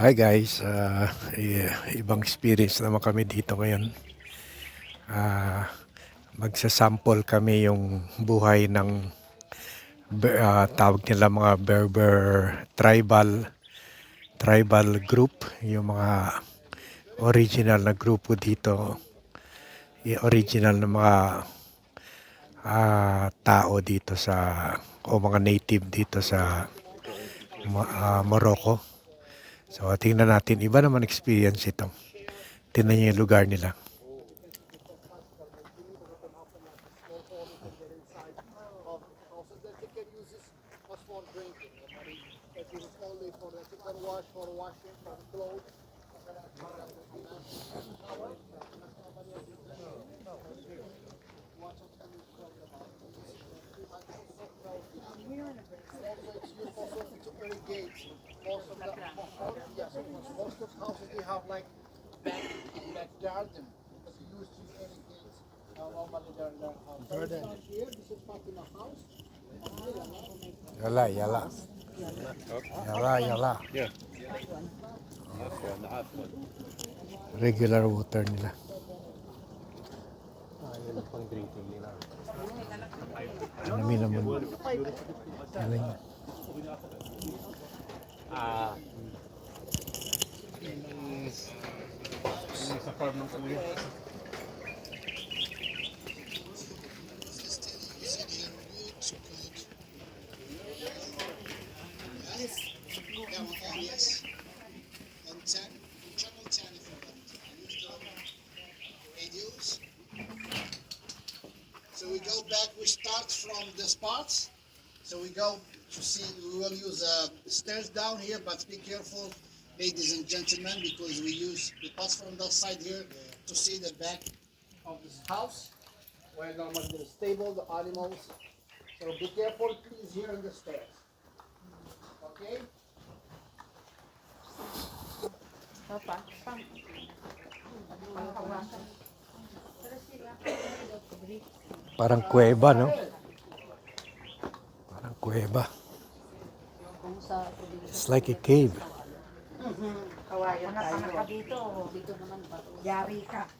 Hi guys, i- ibang experience naman kami dito ngayon. Ah, magsasample kami yung buhay ng ah, tawag nila mga Berber tribal tribal group, yung mga original na grupo dito, yung original na mga ah, tao dito sa o mga native dito sa ah, Morocco. So tingnan natin, iba naman experience ito. Tingnan niyo yung lugar nila. Also yes, most of the houses they have like back garden because they used to normally here, this is house. Yala. Regular water nila. Tingnan niyo. Ah. Sa farm ng kuya. Yes. On 10, channel 10 if you want. Use the radios. So we go back, we start from the spots. So we go to see, we will use uh, stairs down here, but be careful, ladies and gentlemen, because we use, we pass from that side here to see the back of this house, where normally the stable, the animals. So be careful, please, here on the stairs. Okay? Papa, pang. Parang kuweba, no? Parang kuweba. Kung sa It's like a cave. kawayan tayo. Anak ka dito. Dito naman ba? Yari ka.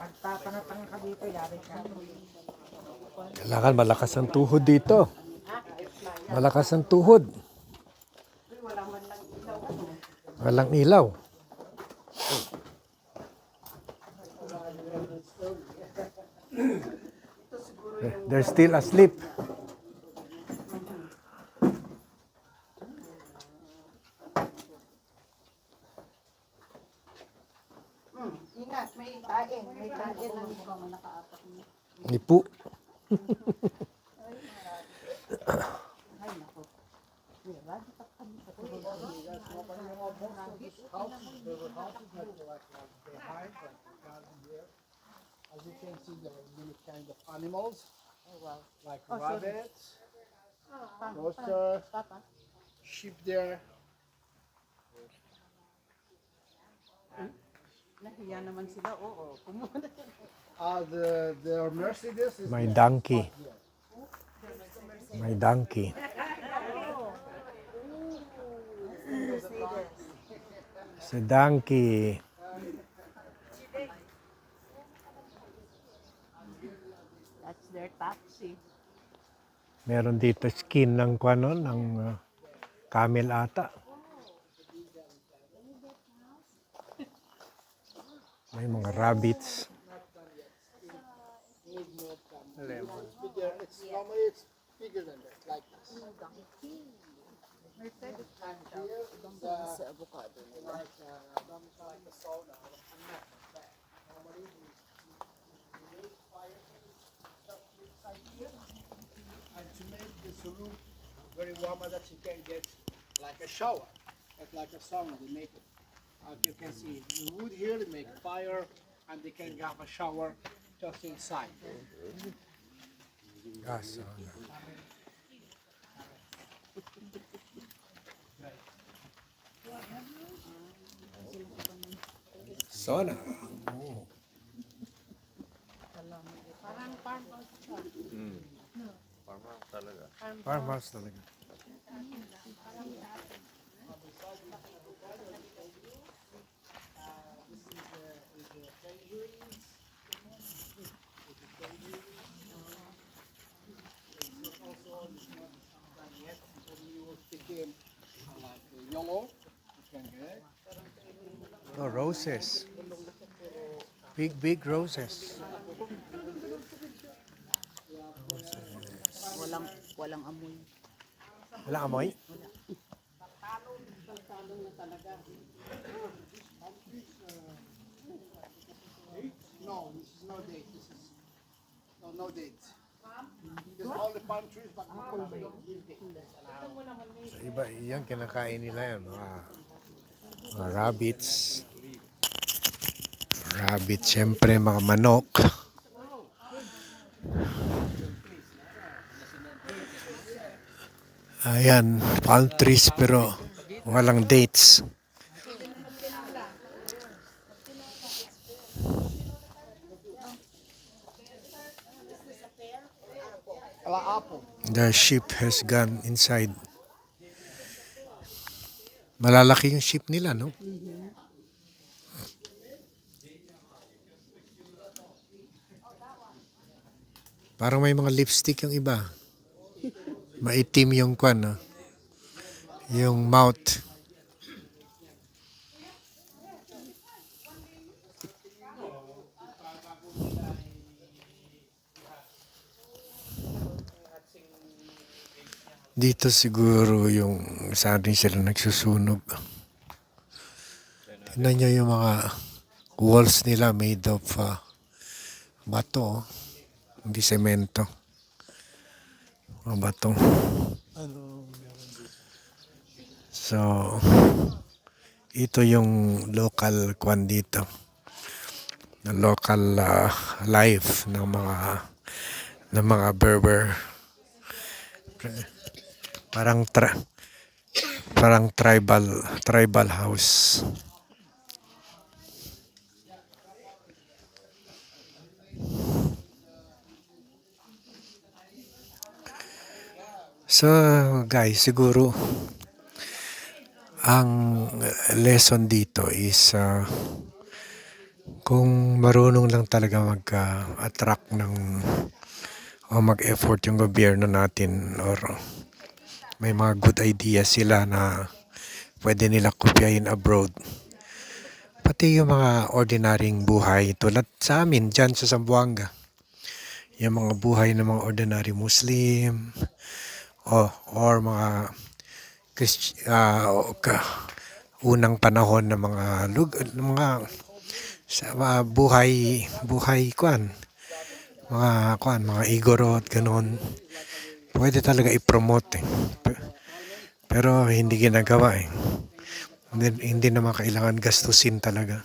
Pagtatanatang ka dito, yari ka. Kailangan malakas ang tuhod dito. Malakas ang tuhod. Walang ilaw. They're still asleep. Hmm, ingat, may kain. May kain lang ikaw mo nakaapak mo. Nipu. Ay, nako. Diba? As you can see, there are many kind of animals, like Oh, rabbits, rooster, sheep there. Nahiya naman sila. Oo, pumunta. Uh, the, the Mercedes is May there. donkey. May donkey. Sa donkey. That's their taxi. Meron dito skin ng kwano ng uh, camel ata. May mga rabbits. It's bigger. It's normally it's bigger than that, like this. And here is uh, Sa avocado. like uh, like a sauna or a mat like that. Normally we we make fire just inside here, and to make this room very warm that you can get like a shower, like a sauna they make it. As you can see, the wood here they make fire, and they can have a shower just inside. Sauna. Sauna. Farmhouse talaga. Farmhouse talaga. Roses. Big, big roses. Walang walang amoy. Wala amoy? No, this is no date. This is no no date. There's all the palm trees, but no, no, no, Sa iba, yan kinakain nila yan. Mga, mga rabbits. Rabbit, siyempre mga manok. Ayan, palm trees pero walang dates. The ship has gone inside. Malalaki yung ship nila, no? Parang may mga lipstick yung iba. Maitim yung kwan, no? Yung mouth. Dito siguro yung saan rin sila nagsusunog. Tingnan nyo yung mga walls nila made of uh, bato. Hindi semento. Mga bato. So, ito yung local kwan dito. Na local uh, life ng mga ng mga Berber parang tra parang tribal tribal house. So guys, siguro ang lesson dito is uh, kung marunong lang talaga mag-attract ng o mag-effort yung gobyerno natin or may mga good ideas sila na pwede nila kopyahin abroad. Pati yung mga ordinaryong buhay tulad sa amin dyan sa Zamboanga. Yung mga buhay ng mga ordinary Muslim o or mga Christ, ka- unang panahon ng mga lug, mga sa mga buhay buhay kwan mga kwan mga igorot ganon pwede talaga i-promote eh. Pe- Pero hindi ginagawa eh. Hindi, hindi naman kailangan gastusin talaga.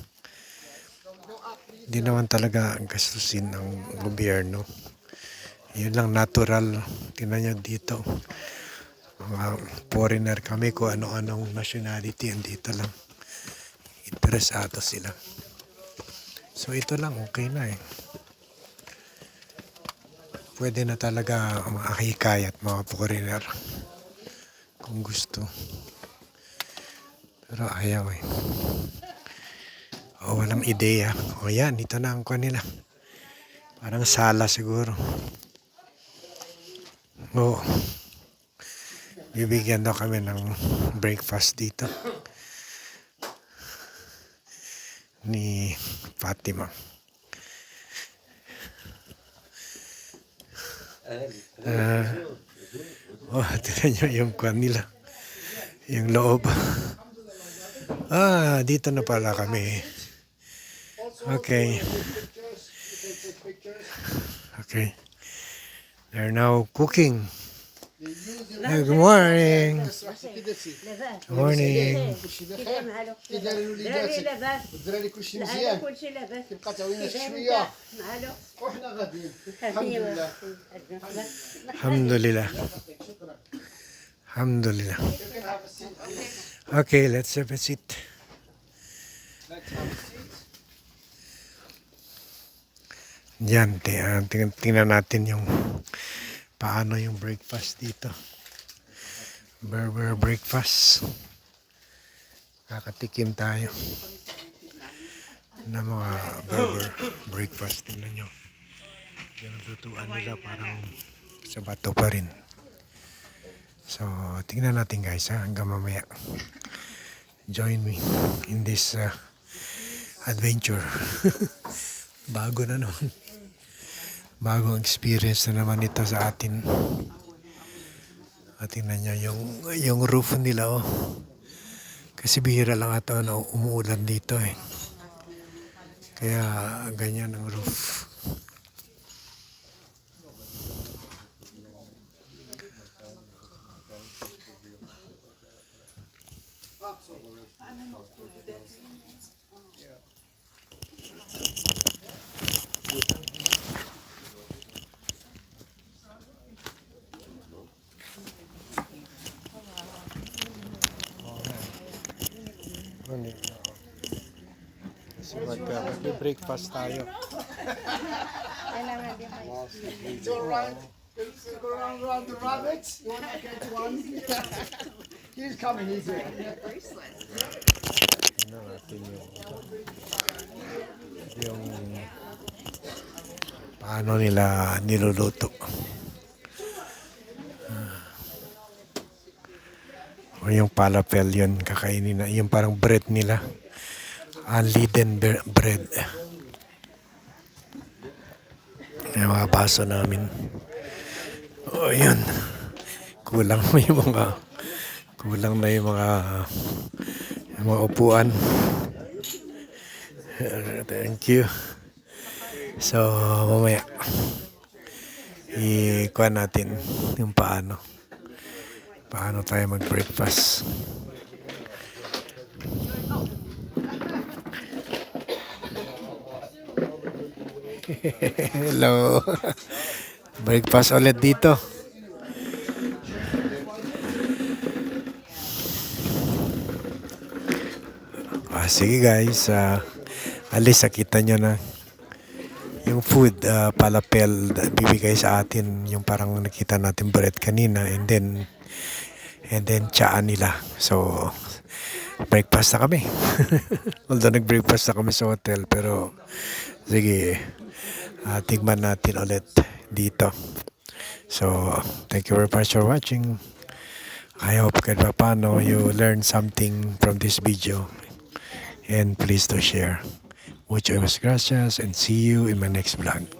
Hindi naman talaga gastusin ng gobyerno. Yun lang natural. Tingnan nyo dito. Mga foreigner kami kung ano-anong nationality andito lang. Interesado sila. So ito lang, okay na eh. Pwede na talaga makahikayat mga foreigner kung gusto. Pero ayaw eh. O walang ideya. O yan, ito na ang kwan nila. Parang sala siguro. O, bibigyan daw kami ng breakfast dito. Ni Fatima. Ah, oh, tignan nyo yung kwan nila. Yung loob. Ah, dito na pala kami. Okay. Okay. They're now cooking. They use the Hey, good morning. كده سي Good morning. كلشي كده بخير معلو كده الوليدات دراري لاباس والدراري كلشي العيلة مزيان كل شيء لاباس تبقى تعاونينا كده شويه معلو وحنا غاديين الحمد لله Alhamdulillah. Alhamdulillah. You can have a seat. Okay, let's have a seat. Let's have a seat. Yan, ah, ting- tingnan natin yung paano yung breakfast dito. Berber breakfast. Kakatikim tayo ng mga burger breakfast. Tingnan nyo. Yung lutuan nila parang sa bato pa rin. So, tingnan natin guys ha, hanggang mamaya. Join me in this uh, adventure. Bago na noon. Bagong experience na naman ito sa atin. At tingnan nyo yung, yung roof nila oh. Kasi bihira lang ata na umuulan dito eh. Kaya ganyan ang roof. Mag, uh, mag-breakfast tayo. It's all right. Let's go around, around the rabbits. You want to catch one? he's coming, he's here. Ano natin yung yung paano nila niluluto. Ah. O yung palapel yun, kakainin na. Yung parang bread nila. Unleaden bre- bread. Yung mga baso namin. O yun. Kulang na yung mga kulang na yung mga yung mga upuan. Thank you. So, mamaya ikuha natin yung paano. Paano tayo mag-breakfast. Hello. Breakfast ulit dito. Ah, sige guys, ah, alis nakita nyo na yung food ah, palapel bibigay sa atin yung parang nakita natin bread kanina and then and then tsaan nila so breakfast na kami although nag-breakfast na kami sa hotel pero sige ah, tigman natin ulit dito so thank you very much for watching I hope kahit pa paano you learn something from this video and please to share. Muchas gracias and see you in my next vlog.